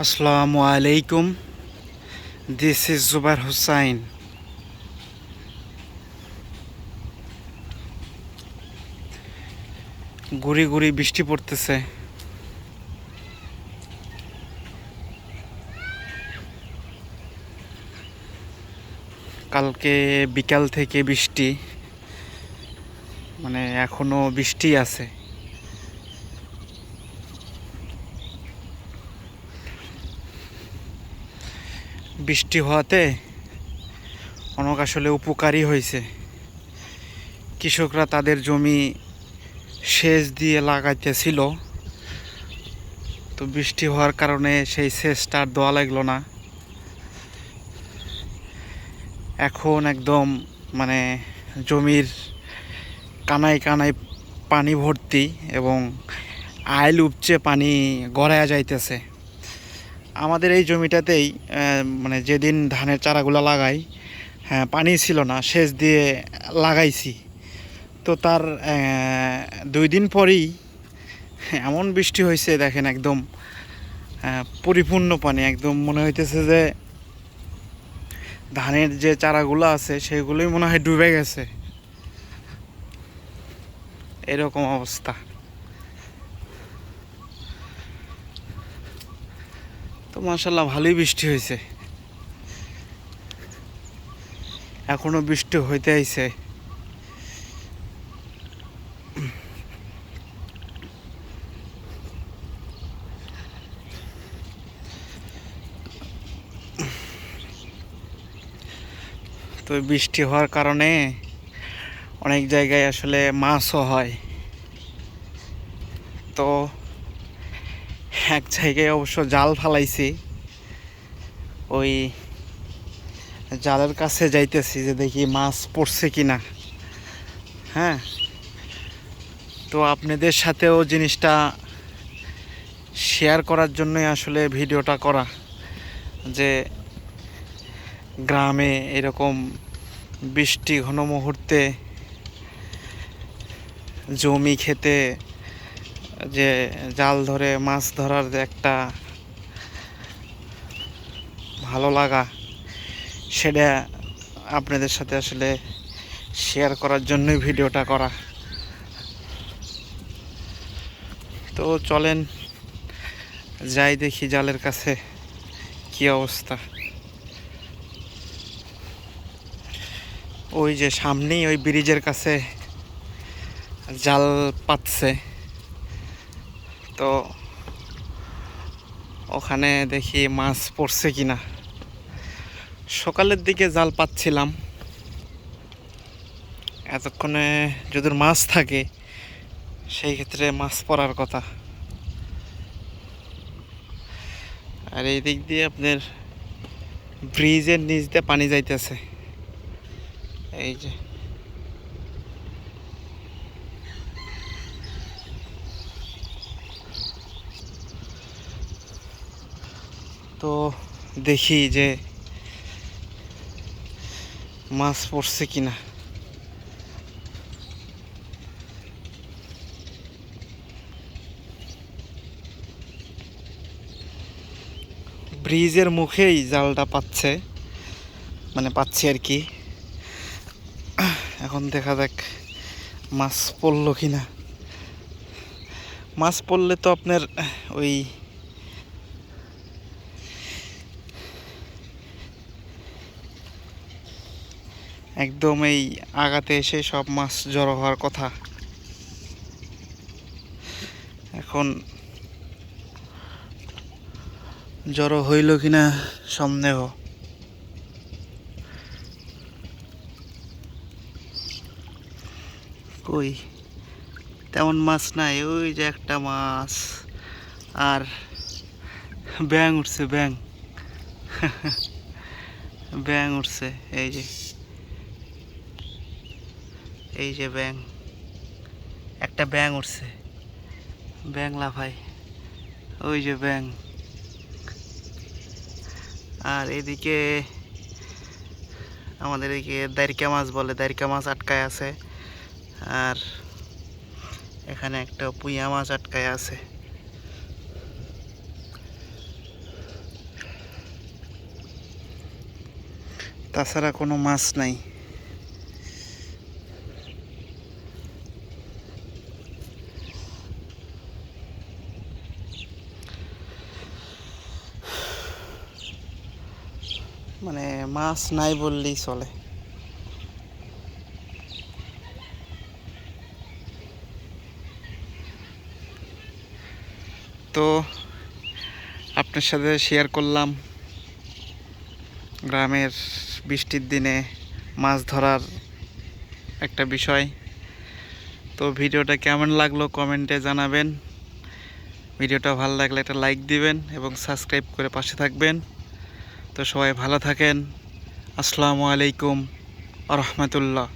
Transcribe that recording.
আসসালামু আলাইকুম this is জুবার Hussain গুড়ি গুড়ি বৃষ্টি পড়তেছে। কালকে বিকাল থেকে বৃষ্টি মানে এখনও বৃষ্টি আছে। বৃষ্টি হওয়াতে অনেক আসলে উপকারী হয়েছে। কৃষকরা তাদের জমি সেচ দিয়ে লাগাইতেছিল। তো বৃষ্টি হওয়ার কারণে সেই সেচটা আর দেওয়া লাগল না। এখন একদম মানে জমির কানায় কানায় পানি ভর্তি এবং আইল উপচে পানি গড়ায়া যাইতেছে। আমাদের এই জমিটাতেই মানে যেদিন ধানের চারাগুলো লাগাই হ্যাঁ পানি ছিল না, সেচ দিয়ে লাগাইছি। তো তার দুই দিন পরেই, এমন বৃষ্টি হয়েছে, দেখেন একদম পরিপূর্ণ পানি, একদম মনে হইতেছে যে ধানের যে চারাগুলো আছে, সেগুলোই মনে হয় ডুবে গেছে। এরকম অবস্থা। তো মাসাল্লাহ ভালোই বৃষ্টি হয়েছে। এখনও বৃষ্টি হইতে আইছে। তো বৃষ্টি হওয়ার কারণে অনেক জায়গায় আসলে মাছও হয়। তো এক জায়গায় অবশ্য জাল ফালাইছি। ওই জালের কাছে যাইতেছি যে দেখি মাছ পড়ছে কিনা। হ্যাঁ? তো আপনাদের সাথেও জিনিসটা শেয়ার করার জন্যই আসলে ভিডিওটা করা। যে গ্রামে এরকম বৃষ্টি ঘন মুহূর্তে জমি খেতে যে জাল ধরে মাছ ধরার যে একটা ভালো লাগা, সেটা আপনাদের সাথে আসলে শেয়ার করার জন্যই ভিডিওটা করা। তো চলেন, যাই দেখি জালের কাছে কি অবস্থা। ওই যে সামনেই ওই ব্রিজের কাছে জাল পাতছে। তো ওখানে দেখি মাছ পড়ছে কিনা। সকালের দিকে জাল পাচ্ছিলাম। এতক্ষণে যদি মাছ থাকে, সেই ক্ষেত্রে মাছ পড়ার কথা। আর এই দিক দিয়ে আপনার ব্রিজের নিচ দিয়ে পানি যাইতেছে। এই যে। তো দেখি যে মাছ পড়ছে কিনা। ব্রিজের মুখেই জালটা পাচ্ছে মানে পাচ্ছি আর কি। এখন দেখা যাক মাছ পড়ল কিনা। মাছ পড়লে তো আপনার ওই একদম এই আগাতে এসে সব মাছ জড়ো হওয়ার কথা। এখন জড়ো হইল কিনা সন্দেহ। কই, তেমন মাছ নাই, ওই যে একটা মাছ। আর ব্যাং উঠছে ব্যাং ব্যাং উঠছে, এই যে। এই যে ব্যাং একটা ব্যাং উঠছে। ব্যাং লাফাই ওই যে ব্যাং আর এদিকে আমাদের এদিকে দারিকা মাছ বলে দারিকা মাছ আটকায় আছে। আর এখানে একটা পুঁয়া মাছ আটকায় আছে। তাছাড়া কোনো মাছ নাই। মানে মাছ নাই বললেই চলে। তো আপনার সাথে শেয়ার করলাম গ্রামের বৃষ্টির দিনে মাছ ধরার একটা বিষয়। তো ভিডিওটা কেমন লাগল কমেন্টে জানাবেন। ভিডিওটা ভালো লাগলে একটা লাইক দিবেন এবং সাবস্ক্রাইব করে পাশে থাকবেন। তো সবাই ভালো থাকেন। আসসালামু আলাইকুম আ রহমতুল্লাহ।